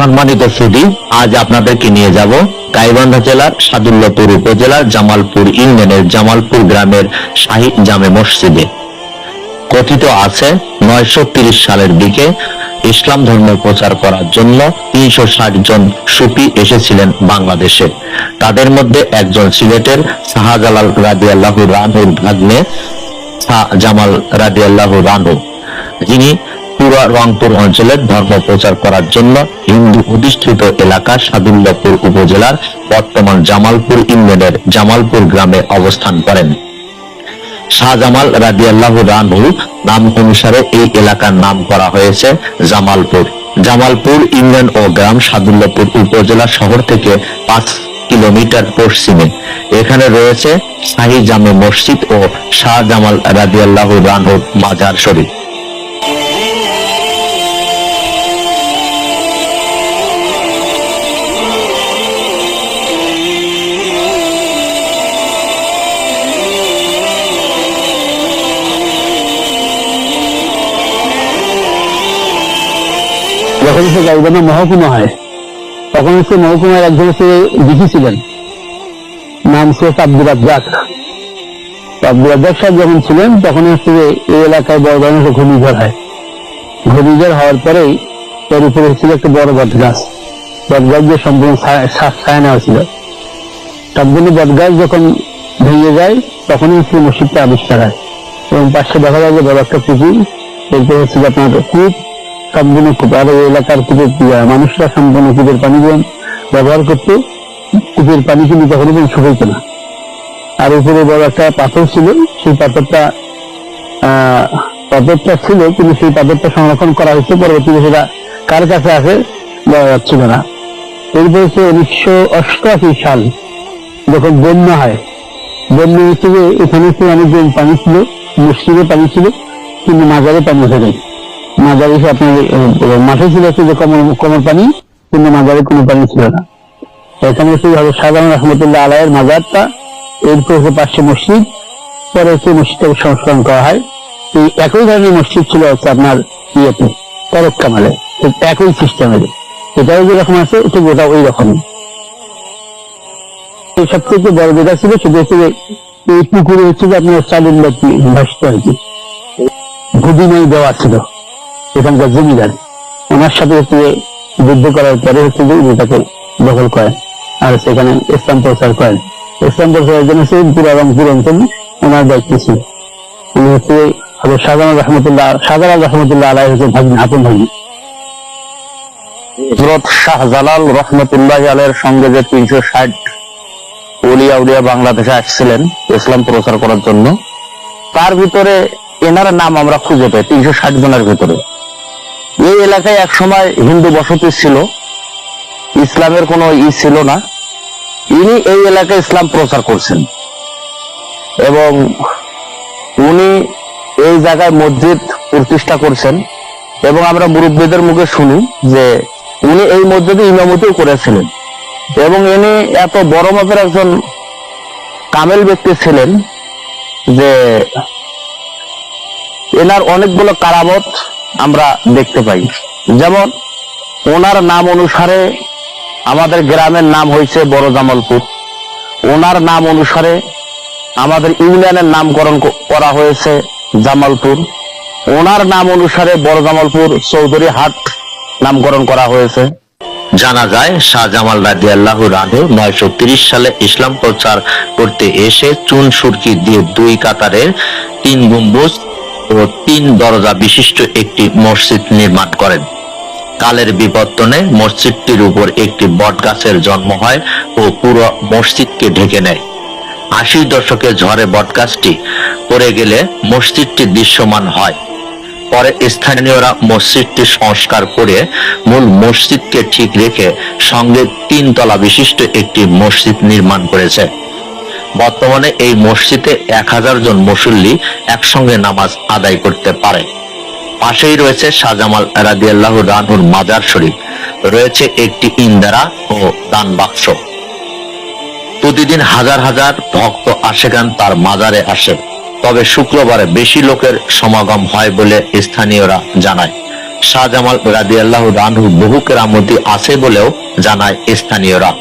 সম্মানিত সুদী, আজ আপনাদেরকে নিয়ে যাব গাইবান্ধা জেলার সাদুল্লাপুর উপজেলার জামালপুর ইউনিয়নের জামালপুর গ্রামের শাহী জামে মসজিদে। কথিত আছে নয়শো সালের দিকে ইসলাম ধর্ম প্রচার করার জন্য তিনশো ষাট জন সুফি এসেছিলেন বাংলাদেশে। তাদের মধ্যে একজন সিলেটের শাহজালাল রাজি আল্লাহ রানুর ভাগ্নে, শাহ জামাল রাজি আল্লাহ রানু যিনি পুরা রংপুর অঞ্চলের ধর্ম প্রচার করার জন্য হিন্দু অধিষ্ঠিত এলাকা সাদুল্লাপুর উপজেলার বর্তমান জামালপুর ইউনিয়নের জামালপুর গ্রামে অবস্থান করেন। শাহজামাল রাদিয়াল্লাহু রানহু নাম অনুসারে এই এলাকার নাম করা হয়েছে জামালপুর। জামালপুর ইউনিয়ন ও গ্রাম সাদুল্লাপুর উপজেলা শহর থেকে পাঁচ কিলোমিটার পশ্চিমে। এখানে রয়েছে শাহী জামে মসজিদ ও শাহজামাল রাদিয়াল্লাহু রানহুর মাজার শরীফ। সে গাইবান্ধা মহকুমা হয়। তখন সে মহকুমার একজন সে ডিসি ছিলেন। নাম শেখ আব্দুল রাজ্জাক। তো আব্দুল রাজ্জাক সাহেব যখন ছিলেন, তখন হচ্ছে এই এলাকায় বড় ধরনের ঘূর্ণিঝড় হয়। ঘূর্ণিঝড় হওয়ার পরেই এর উপরে ছিল একটা বড় বট গাছ বট গাছ দিয়ে সম্পূর্ণ ছায়া নেওয়া ছিল। তার জন্য বট গাছ যখন ভেঙে যায়, তখনই সেই মসজিদটা আবিষ্কার হয়। এবং পাশে দেখা যায় যে বড় একটা পুকুর, এরপর হচ্ছে আপনার কূপ সম্পূর্ণ কূপ আর এই এলাকার কূপের মানুষরা সম্পূর্ণ কূপের পানি ব্যবহার করতো কূপের পানি কিন্তু কখনো কোনো শুকাইতো না। আর উপরে বড় একটা পাথর ছিল, সেই পাথরটা পাথরটা ছিল, কিন্তু সেই পাথরটা সংরক্ষণ করা হয়েছে। পরবর্তীতে সেটা কার কাছে আছে, বলা যাচ্ছিল না। এরপর হচ্ছে উনিশশো অষ্টআশি সাল, যখন বন্যা হয়। বন্যা যে এখানে হচ্ছে অনেকজন পানি ছিল, মসজিদে পানি ছিল, কিন্তু মাজারে পানি উঠে যায় মাজারে এসে আপনার মাঠে ছিল হচ্ছে যে কমর কমর পানি, কিন্তু মাজারে কোনো পানি ছিল না। এখানে হচ্ছে হবে সাধারণ রহমতুল্লাহ আলাইয়ের মাজারটা এরপর হচ্ছে পাশে মসজিদ, পরে হচ্ছে মসজিদটাকে সংস্করণ করা হয়। এই একই ধরনের মসজিদ ছিল হচ্ছে আপনার ইয়েতে, তরক কামালে, একই সিস্টেমের। এটাও যেরকম আছে ঠিক ওটা ওই রকমই। সবথেকে বড় যেটা ছিল, সেটা হচ্ছে এই পুকুরে হচ্ছে যে আপনার চালুর ভাসতে হয়েছে ভুদিমাই দেওয়া ছিল। এখানকার জমিদার, ওনার সাথে হচ্ছে যুদ্ধ করার পরে হচ্ছে যে উনি তাকে দখল করেন আর সেখানে ইসলাম প্রচার করেন। ইসলাম প্রচারের জন্য সে পুরা রংপুর অঞ্চল ওনার দায়িত্ব ছিল। উনি হচ্ছে হজরত শাহজালাল রহমতুল্লাহ শাহজালাল রহমতুল্লাহ আলাই হচ্ছে ভাগিন, আপন ভাগিন। হজরত শাহজালাল রহমতুল্লাহ আলের সঙ্গে যে তিনশো ষাট উলিয়া উলিয়া বাংলাদেশে আসছিলেন ইসলাম প্রচার করার জন্য, তার ভিতরে এনার নাম আমরা খুঁজে পাই, তিনশো ষাট জনের ভিতরে। এই এলাকায় এক সময় হিন্দু বসতি ছিল। ইসলামের কোনো ই ছিল না। ইনি এই এলাকায় ইসলাম প্রচার করছেন। এবং উনি এই জায়গায় মসজিদ প্রতিষ্ঠা করছেন। এবং আমরা মুরব্বীদের মুখে শুনি যে উনি এই মসজিদে ইমামতিও করেছিলেন। এবং ইনি এত বড় মাপের একজন কামেল ব্যক্তি ছিলেন যে এনার অনেকগুলো কারামত আমরা দেখতে পাই। যেমন, ওনার নাম অনুসারে আমাদের গ্রামের নাম হয়েছে বড় জামালপুর। ওনার নাম অনুসারে আমাদের ইউনিয়নের নামকরণ করা হয়েছে জামালপুর। ওনার নাম অনুসারে বড় জামালপুর চৌধুরী হাট নামকরণ করা হয়েছে। জানা যায় শাহজামাল রাজি আল্লাহ রানু নয়শো সালে ইসলাম প্রচার করতে এসে চুন সুরকি দিয়ে দুই কাতারের তিন গম্বুজ ও তিন দরজা বিশিষ্ট একটি মসজিদ নির্মাণ করেন। কালের বিবর্তনে মসজিদটির উপর একটি বটগাছের জন্ম হয় ও পুরো মসজিদকে ঢেকে নেয়। আশির দশকে ঝড়ে বটগাছটি পড়ে গেলে মসজিদটি দৃশ্যমান হয়। পরে স্থানীয়রা মসজিদটি সংস্কার করে মূল মসজিদকে ঠিক রেখে সঙ্গে তিন তলা বিশিষ্ট একটি মসজিদ নির্মাণ করেছে। বর্তমানে এই মসজিদে এক হাজার জন মুসল্লি একসঙ্গে নামাজ আদায় করতে পারে। পাশেই রয়েছে শাহজামাল রাদিয়াল্লাহু রানহুর মাজার শরীফ। রয়েছে একটি ইন্দারা ও দান বাক্স। প্রতিদিন হাজার হাজার ভক্ত আশেগান তার মাজারে আসে। তবে শুক্রবারে বেশি লোকের সমাগম হয় বলে স্থানীয়রা জানায়। শাহজামাল রাদিয়াল্লাহু আনহু বহু কেরামতি আছে বলেও জানায় স্থানীয়রা।